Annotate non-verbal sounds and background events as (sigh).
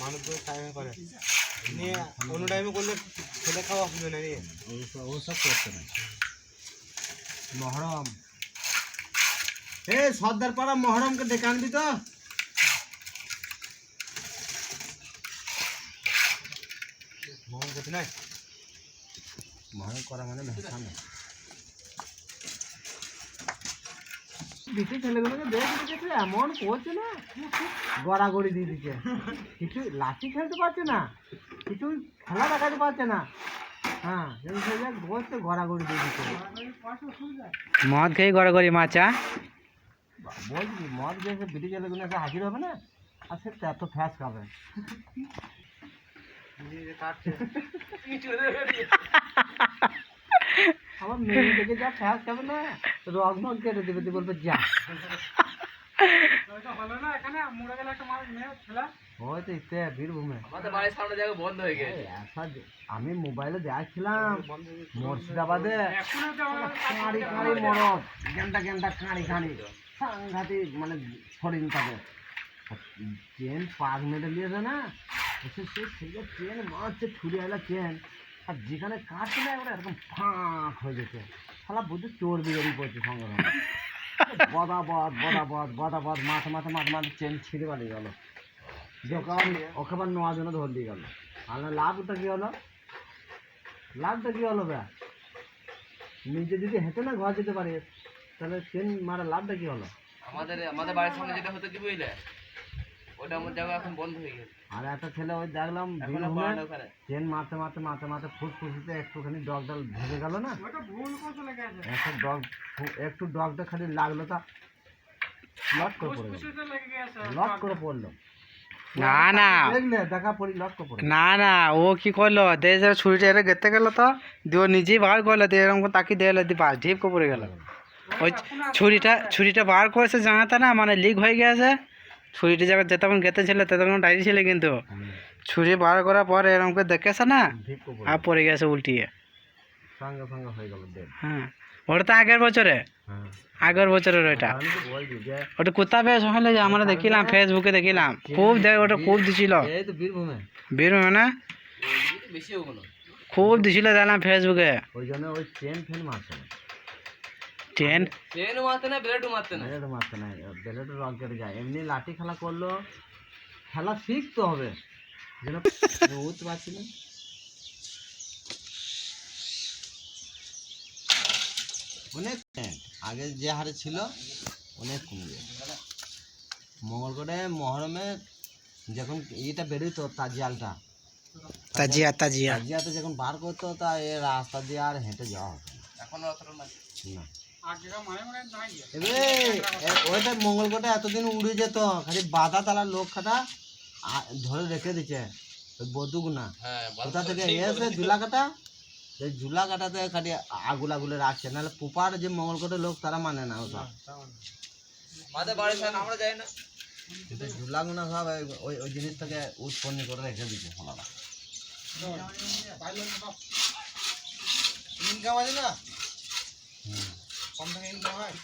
মানুষ তো টাইমে করে। নিয়ে অন্য টাইমে করলে ছেলে খাওয়া হবে না নিয়ে ও সব করছে না মহরম। এ সর্দার পাড়া মহরমকে ডেকে আনবি তো। মহন করতে মহরম করা মানে মেহসানে। দিদি ছেলেগুলোকে দেখে দেখেছে এমন করছে না। গড়াগড়ি দিয়ে দিচ্ছে। কিছু লাঠি খেলতে পারছে না কিছু খেলা দেখাতে পারছে না। হ্যাঁ বসছে গড়াগড়ি দিয়ে দিচ্ছে। মদ খেয়ে গড়াগড়ি মাচা বলছি মদ গিয়েছে বিটি ছেলেগুলো এসে হাজির হবে না? আর সে এত ফ্যাস খাবে। কাটছে। (laughs) আমার মেয়ে দেখে যা ফ্যাস খাবে না রগ মগ কেটে দেবে দিয়ে বলবে যা। হয়ে যে- আমি মোবাইলে দেখছিলাম মুর্শিদাবাদে। কাঁড়ি কাঁড়ি মরদ। গেন্ডা গেন্ডা কাঁড়ি কাঁড়ি। সাংঘাতিক মানে ফরিন তাদের চেন পাক মেরে নিয়েছে না? এসে সে চেন মারছে ছুরি আলা চেন। আর যেখানে কাটছে না একবার এরকম ফাঁক হয়ে যেত শালা বুঝতে চর্বি বেরিয়ে পড়ছে সঙ্গে সঙ্গে। বদাবদ বদাবদ বদাবদ মাথা মাথা মাথা মাথা চেন ছিঁড়ে পালিয়ে গেল দোকান ওকে আবার নেওয়ার জন্য ধর দিয়ে গেল। আর না লাভটা কি হলো? লাভটা কি হলো ব্যা নিজে যদি হেঁটে না ঘর যেতে পারে তাহলে চেন মারা লাভটা কি হলো? আমাদের আমাদের বাড়ির সামনে যেটা হতো কি বুঝলে ওটা আমার জায়গা এখন বন্ধ হয়ে গেছে। আর একটা ছেলে ওই দেখলাম না মারতে মারতে মারতে মারতে ফুসফুসিতে একটুখানি ডগ ডাল ভেঙে গেল না? একটা ডগ একটু ডগটা খালি লাগল তা লট করে পড়ে গেল। লট করে পড়ল। না না। দেখা পড়ি লট করে না না ও কি করল? দেশে ছুরিটা এরা গেতে গেল তো দিয়ে ও নিজেই বার করল দিয়ে এরকম করে তাকিয়ে দিয়ে দিয়ে বাস ঢিপ করে পড়ে গেল। ওই ছুরিটা ছুরিটা বার করেছে জানাতে না মানে লিক হয়ে গেছে। ছুরিটা যখন যেতক্ষণ গেতে ছিল ততক্ষণ ডাইরি ছিল কিন্তু। ছুরি বার করার পরে এরকম করে দেখেছে না? আর পড়ে গেছে উল্টিয়ে। সঙ্গে সঙ্গে হয়ে গেল হ্যাঁ। ওটা তো আগের বছরে। হ্যাঁ। আগের বছরের ওইটা। ওটা কোথা বেশ হলে যে আমরা দেখিলাম ফেসবুকে দেখিলাম। খুব দেখ ওটা খুব দিছিল। এই বীরভূমে। না? খুব দিছিল দেখলাম ফেসবুকে ওই জন্য ওই ট্রেন ফেন মারছে না ট্রেন মারতে না ব্লেডও মারতে না? বেলেট মারতে না বেলেট রক কেটে যায় এমনি লাঠি খেলা করল খেলা শিখতে হবে। যেন বুঝতে পারছি না। অনেক আগে যে হারে ছিল অনেক কমে যায়। মঙ্গলগড়ে মহরমে যখন ইটা বেরোতো তাজিয়ালটা। তাজিয়া তাজিয়া। তাজিয়াতে যখন বার করতো তা এ রাস্তা দিয়ে আর হেঁটে যাওয়া হতো এখন অতটা না। না এবে এ- এতদিন উড়ে যেত খালি বাধা তালার লোক খাটা ধরে রেখে দিচ্ছে ওই বদুক না হ্যাঁ কোথা থেকে এসে ঝুলা কাটা এই ঝুলা কাটাতে খালি আগুল আগুলে রাখছে নাহলে পুপার যে মঙ্গলকোটের লোক তারা মানে না ওসব। আমাদের বাড়ির সামনে আমরা যাই না। ঝুলাগুনা সব ওই- ওই উৎপন্ন করে রেখে দিচ্ছে ফলারা ইনকাম আছে না? কম টাকা ইনকাম হয়